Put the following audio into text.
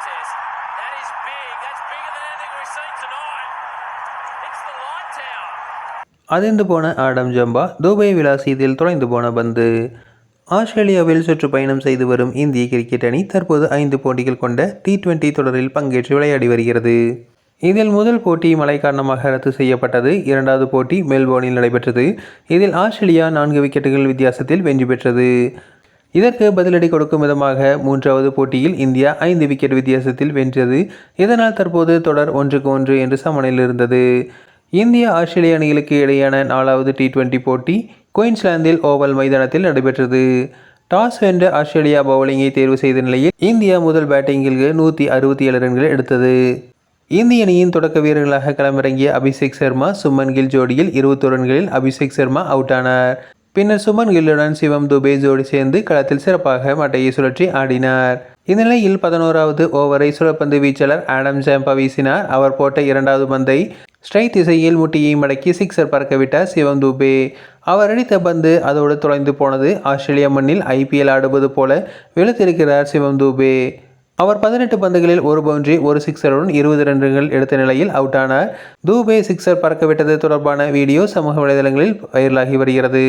contest. That is big. That's bigger than anything we've seen tonight. It's the light tower. அதிர்ந்து போன Adam ஜம்பா Dubai விலாசியத்தில் தொலைந்து போன பந்து ஆஸ்திரேலியாவில் சுற்றுப்பயணம் செய்து வரும் இந்திய கிரிக்கெட் அணி தற்போது ஐந்து போட்டிகள் கொண்ட டி டுவெண்டி தொடரில் பங்கேற்று விளையாடி வருகிறது இதில் முதல் போட்டி மழை காரணமாக ரத்து செய்யப்பட்டது இரண்டாவது போட்டி மெல்போர்னில் நடைபெற்றது இதில் ஆஸ்திரேலியா நான்கு விக்கெட்டுகள் வித்தியாசத்தில் வெற்றி பெற்றது இதற்கு பதிலடி கொடுக்கும் விதமாக மூன்றாவது போட்டியில் இந்தியா ஐந்து விக்கெட் வித்தியாசத்தில் வென்றது. இதனால் தற்போது தொடர் ஒன்றுக்கு ஒன்று என்று சமனில் இருந்தது. இந்திய ஆஸ்திரேலிய அணிகளுக்கு இடையான நாலாவது டி டுவெண்டி போட்டி குயின்ஸ்லாந்தில் ஓவல் மைதானத்தில் நடைபெற்றது. டாஸ் வென்ற ஆஸ்திரேலியா பவுலிங்கை தேர்வு செய்த நிலையில் இந்தியா முதல் பேட்டிங்கிற்கு நூற்றி அறுபத்தி ஏழு ரன்கள் எடுத்தது. இந்திய அணியின் தொடக்க வீரர்களாக களமிறங்கிய அபிஷேக் சர்மா சுமன் கில் ஜோடியில் இருபத்தொரு ரன்களில் அபிஷேக் சர்மா அவுட் ஆனார். பின்னர் சுமன் கில்லுடன் சிவம் துபே ஜோடி சேர்ந்து களத்தில் சிறப்பாக மட்டையை சுழற்றி ஆடினார். இந்நிலையில் பதினோராவது ஓவரை சுழற்பந்து வீச்சாளர் ஆடம் ஜாம்பா வீசினார். அவர் போட்ட இரண்டாவது பந்தை ஸ்ட்ரைட் திசையில் முட்டியை மடக்கி சிக்ஸர் பறக்கவிட்டார் சிவம் துபே. அவர் அடித்த பந்து அதோடு தொலைந்து போனது. ஆஸ்திரேலிய மண்ணில் ஐபிஎல் ஆடுவது போல வெளுத்திருக்கிறார் சிவம் துபே. அவர் பதினெட்டு பந்துகளில் ஒரு பவுண்டரி ஒரு சிக்ஸருடன் இருபது ரன்கள் எடுத்த நிலையில் அவுட் ஆனார். தூபே சிக்ஸர் பறக்கவிட்டது தொடர்பான வீடியோ சமூக வலைதளங்களில் வைரலாகி வருகிறது.